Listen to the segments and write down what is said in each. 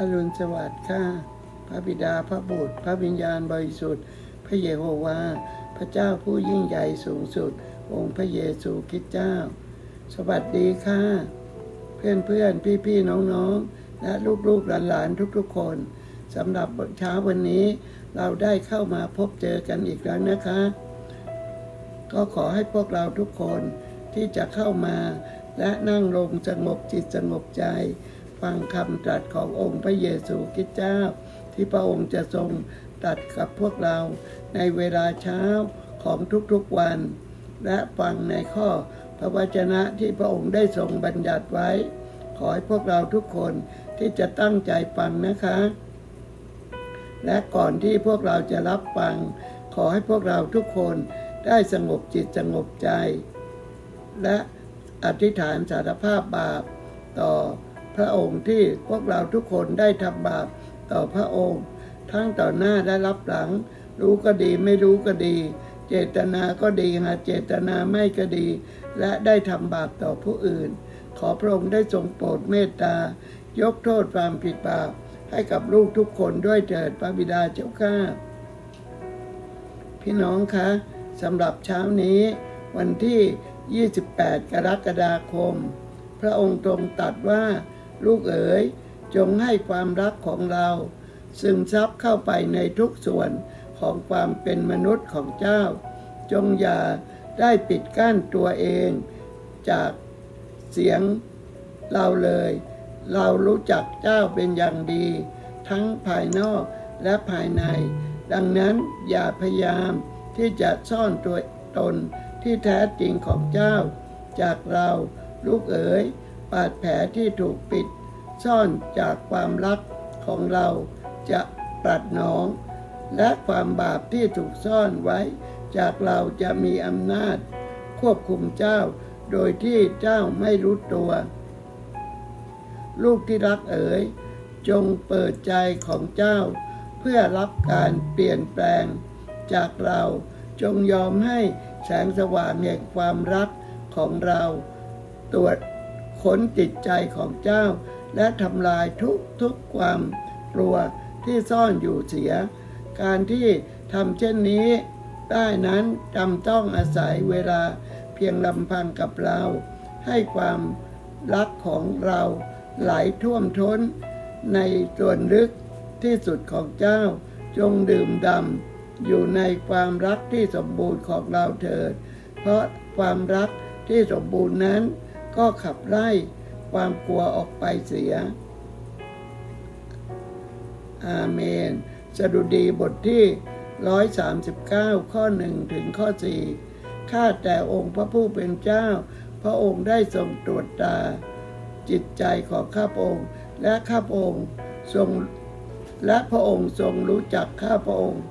อรุณสวัสดิ์ค่ะพระบิดาพระบุตร พระวิญญาณบริสุทธิ์ พระเยโฮวา พระเจ้าผู้ยิ่งใหญ่สูงสุด องค์พระเยซูคริสต์เจ้า สวัสดีค่ะ เพื่อนเพื่อนพี่พี่ๆน้องและลูกๆหลานๆทุกๆคนสำหรับเช้าวันนี้เราได้เข้ามาพบเจอกันอีกแล้วนะคะ ก็ขอให้พวกเราทุกคนที่จะเข้ามาและนั่งลงสงบจิตสงบใจ ฟังคำตรัสขององค์พระเยซูคริสต์เจ้า ที่พระองค์จะทรงตรัสกับพวกเราในเวลาเช้าของทุกๆวัน และฟังในข้อพระวจนะที่พระองค์ได้ทรงบัญญัติไว้ ขอให้พวกเราทุกคนที่จะตั้งใจฟังนะคะ และก่อนที่พวกเราจะรับฟัง ขอให้พวกเราทุกคนได้สงบจิตสงบใจ และอธิษฐานสารภาพบาปต่อ พระองค์ที่พวกเราทุกคนได้ทำบาปต่อพระองค์ ทั้งต่อหน้าและรับหลัง รู้ก็ดีไม่รู้ก็ดี เจตนาก็ดีหากเจตนาไม่ก็ดี และได้ทำบาปต่อผู้อื่น ขอพระองค์ได้ทรงโปรดเมตตายกโทษความผิดบาปให้กับลูกทุกคนด้วยเถิดพระบิดาเจ้าข้าพี่น้องคะสำหรับเช้านี้วันที่ 28 กรกฎาคม พระองค์ทรงตรัสว่า ลูกเอ๋ยจงให้ความรักของเรา ซึมซับเข้าไปในทุกส่วนของความเป็นมนุษย์ของเจ้า จงอย่าได้ปิดกั้นตัวเอง จากเสียงเราเลย เรารู้จักเจ้าเป็นอย่างดี ทั้งภายนอกและภายใน ดังนั้นอย่าพยายามที่จะซ่อนตัวตนที่แท้จริงของเจ้า จากเราลูกเอ๋ย บาดแผลที่ถูกปิด ซ่อนจากความรักของเราจะปลัดหนอง และความบาปที่ถูกซ่อนไว้ จากเราจะมีอำนาจ ควบคุมเจ้า โดยที่เจ้าไม่รู้ตัว ลูกที่รักเอ๋ยจงเปิดใจของเจ้า เพื่อรับการเปลี่ยนแปลง จากเราจงยอมให้แสงสว่างแห่งความรักของเราตรวจ ค้นจิตใจของเจ้า และทำลายทุกทุกความกลัวที่ซ่อนอยู่เสีย การที่ทำเช่นนี้ได้นั้นจำต้องอาศัยเวลาเพียงลำพังกับเรา ให้ความรักของเราไหลท่วมท้น ในส่วนลึกที่สุดของเจ้า จงดื่มดำอยู่ในความรักที่สมบูรณ์ของเราเถิด เพราะความรักที่สมบูรณ์นั้น ก็ขับไล่ความกลัวออกไปเสีย อาเมน สดุดีบทที่ 139 ข้อ 1 ถึงข้อ 4 ข้าแต่องค์พระผู้เป็นเจ้า พระองค์ได้ทรงตรวจตา จิตใจของข้าพระองค์ และข้าพระองค์ทรงและพระองค์ทรงรู้จักข้าพระองค์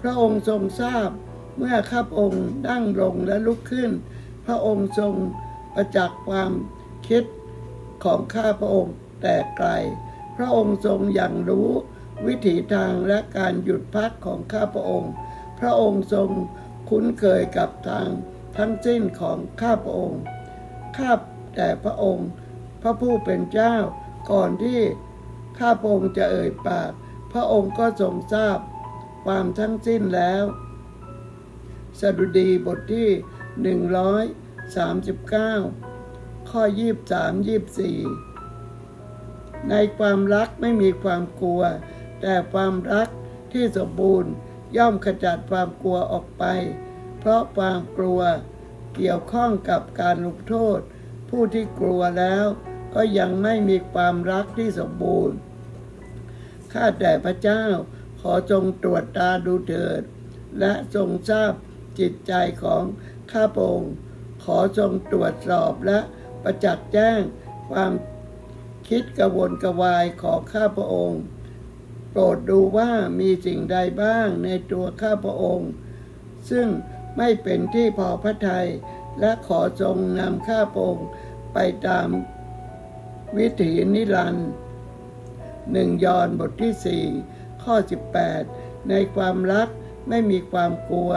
พระองค์ทรงทราบเมื่อข้าพระองค์นั่งลงและลุกขึ้น พระองค์ทรง ประจักษ์ความคิดของข้าพระองค์แต่ไกล พระองค์ทรงอย่างรู้วิถีทางและการหยุดพักของข้าพระองค์ พระองค์ทรงคุ้นเคยกับทางทั้งสิ้นของข้าพระองค์ ข้าแต่พระองค์ พระผู้เป็นเจ้า ก่อนที่ข้าพระองค์จะเอ่ยปาก พระองค์ก็ทรงทราบความทั้งสิ้นแล้ว สดุดีบทที่หนึ่งร้อย 39 ข้อ 23 24 ในความรักไม่มีความกลัว แต่ความรักที่สมบูรณ์ย่อมขจัดความกลัวออกไป เพราะความกลัวเกี่ยวข้องกับการลงโทษ ผู้ที่กลัวแล้วก็ยังไม่มีความรักที่สมบูรณ์ ข้าแต่พระเจ้าขอจงตรวจตาดูเถิด และทรงทราบจิตใจของข้าพระองค์ ขอทรงตรวจสอบและประจักษ์แจ้งความคิดกระวนกระวายของข้าพระองค์ โปรดดูว่ามีสิ่งใดบ้างในตัวข้าพระองค์ ซึ่งไม่เป็นที่พอพระทัยและขอทรงนำข้าพระองค์ไปตามวิถีนิรันดร์หนึ่งยอนบทที่4ข้อ 18 ในความรักไม่มีความกลัว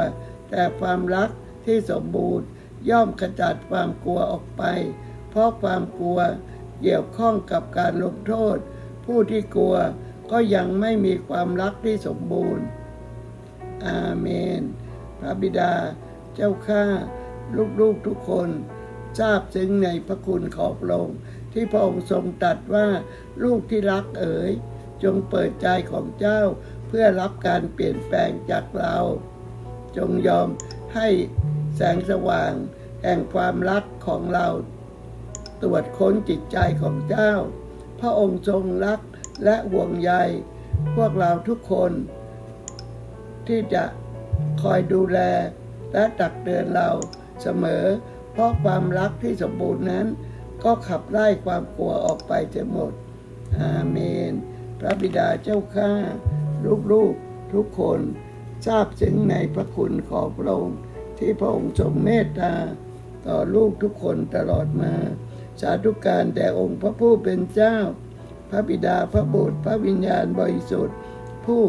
แต่ความรักที่สมบูรณ์ ย่อมขจัดความกลัวออกไป เพราะความกลัวเกี่ยวข้องกับการลงโทษ ผู้ที่กลัวก็ยังไม่มีความรักที่สมบูรณ์ อาเมน พระบิดา เจ้าข้าลูกๆทุกคนทราบซึ้งในพระคุณของพระองค์ที่พระองค์ทรงตัดว่าลูกที่รักเอ๋ย จงเปิดใจของเจ้าเพื่อรับการเปลี่ยนแปลงจากเรา จงยอมให้ แสงสว่าง แห่งความรักของเรา ตรวจค้นจิตใจของเจ้า พระองค์ทรงรักและห่วงใย พวกเราทุกคน ที่จะคอยดูแลและตักเตือนเราเสมอ เพราะความรักที่สมบูรณ์นั้น ก็ขับไล่ความกลัวออกไปจะหมด อาเมน พระบิดาเจ้าข้าลูกๆทุกคนทราบซึ้งในพระคุณของพระองค์ ที่พระองค์ทรงเมตตาต่อลูกทุกคนตลอดมา สาธุการแด่องค์พระผู้เป็นเจ้า พระบิดาพระบุตรพระวิญญาณบริสุทธิ์ ผู้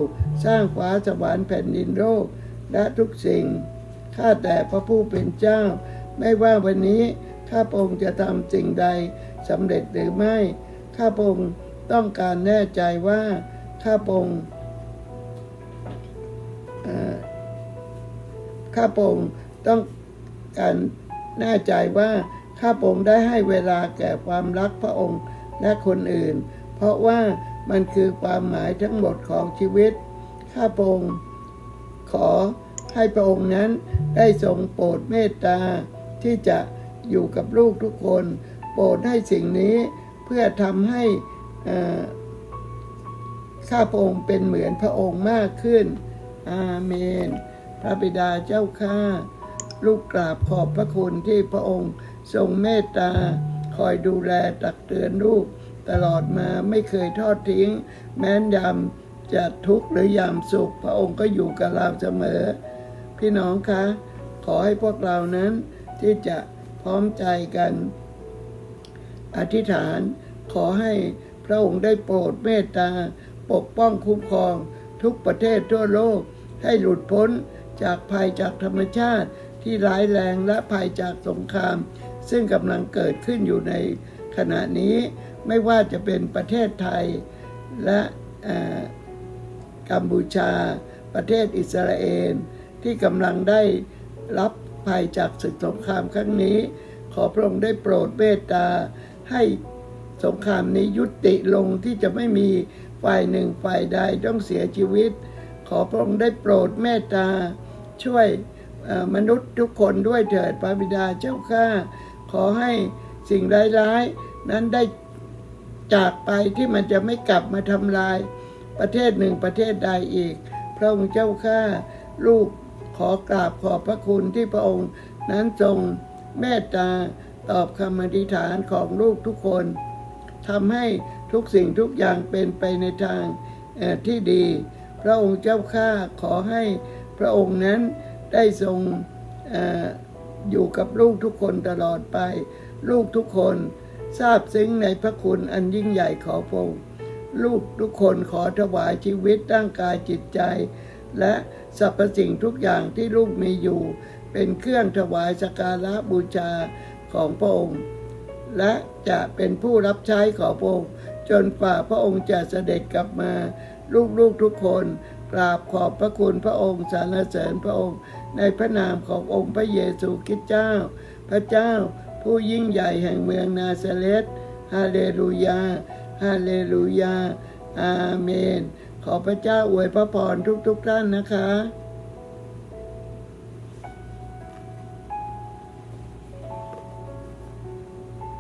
สร้างฟ้าสวรรค์แผ่นดินโลกและทุกสิ่งข้าแต่พระผู้เป็นเจ้า ไม่ว่าวันนี้ข้าพระองค์จะทำสิ่งใดสำเร็จหรือไม่ ข้าพระองค์ต้องการแน่ใจว่าข้าพระองค์ ข้าพงค์ต้องการแน่ใจว่าข้าพงค์ได้ให้เวลาแก่ความรักพระองค์และคนอื่น เพราะว่ามันคือความหมายทั้งหมดของชีวิต ข้าพงค์ขอให้พระองค์นั้นได้ทรงโปรดเมตตา ที่จะอยู่กับลูกทุกคน โปรดให้สิ่งนี้เพื่อทำให้ข้าพระองค์เป็นเหมือนพระองค์มากขึ้น อาเมน ระบิดาเจ้าข้าลูกกราบขอบพระคุณที่พระองค์ทรงเมตตา คอยดูแลตักเตือนลูก ตลอดมาไม่เคยทอดทิ้ง แม้นยามจะทุกข์หรือยามสุข พระองค์ก็อยู่กับเราเสมอ พี่น้องคะขอให้พวกเรานั้นที่จะพร้อมใจกัน อธิษฐานขอให้พระองค์ได้โปรดเมตตา ปกป้องคุ้มครองทุกประเทศทั่วโลกให้หลุดพ้น จากภัยจากธรรมชาติที่ร้ายแรงและภัยจากสงคราม ซึ่งกำลังเกิดขึ้นอยู่ในขณะนี้ไม่ว่าจะเป็นประเทศไทยและกัมพูชา ประเทศอิสราเอลที่กำลังได้รับภัยจากศึกสงครามครั้งนี้ ขอพระองค์ได้โปรดเมตตาให้สงครามนี้ยุติลงที่จะไม่มีฝ่ายหนึ่งฝ่ายใดต้องเสียชีวิต ขอพระองค์ได้โปรดเมตตา ช่วยมนุษย์ทุกคนด้วยเถิดพระบิดาเจ้าข้าขอให้สิ่งร้ายๆ นั้นได้จากไปที่มันจะไม่กลับมาทำลาย ประเทศหนึ่งประเทศใดอีก พระองค์เจ้าข้าลูกขอกราบขอบพระคุณที่พระองค์นั้นทรงเมตตาตอบคำอธิษฐานของลูกทุกคนทำให้ทุกสิ่งทุกอย่างเป็นไปในทางที่ดี พระองค์เจ้าข้าขอให้ พระองค์นั้นได้ทรงออยู่กับลูกทุกคนตลอดไป ลูกทุกคนทราบซึ้งในพระคุณอันยิ่งใหญ่ของพระองค์ลูกทุกคนขอถวายชีวิตร่างกายจิตใจ และสรรพสิ่งทุกอย่างที่ลูกมีอยู่ เป็นเครื่องถวายสักการะบูชาของพระองค์และจะเป็นผู้รับใช้ของพระองค์จนฝ่าพระองค์จะเสด็จกลับมา ลูกๆทุกคน กราบขอบพระคุณพระองค์สารเสริญพระองค์ ในพระนามขององค์พระเยซูคริสต์เจ้า พระเจ้า ผู้ยิ่งใหญ่แห่งเมืองนาซาเรตฮาเลลูยา ฮาเลลูยา อาเมน ขอพระเจ้าอวยพระพรทุกๆท่านนะคะ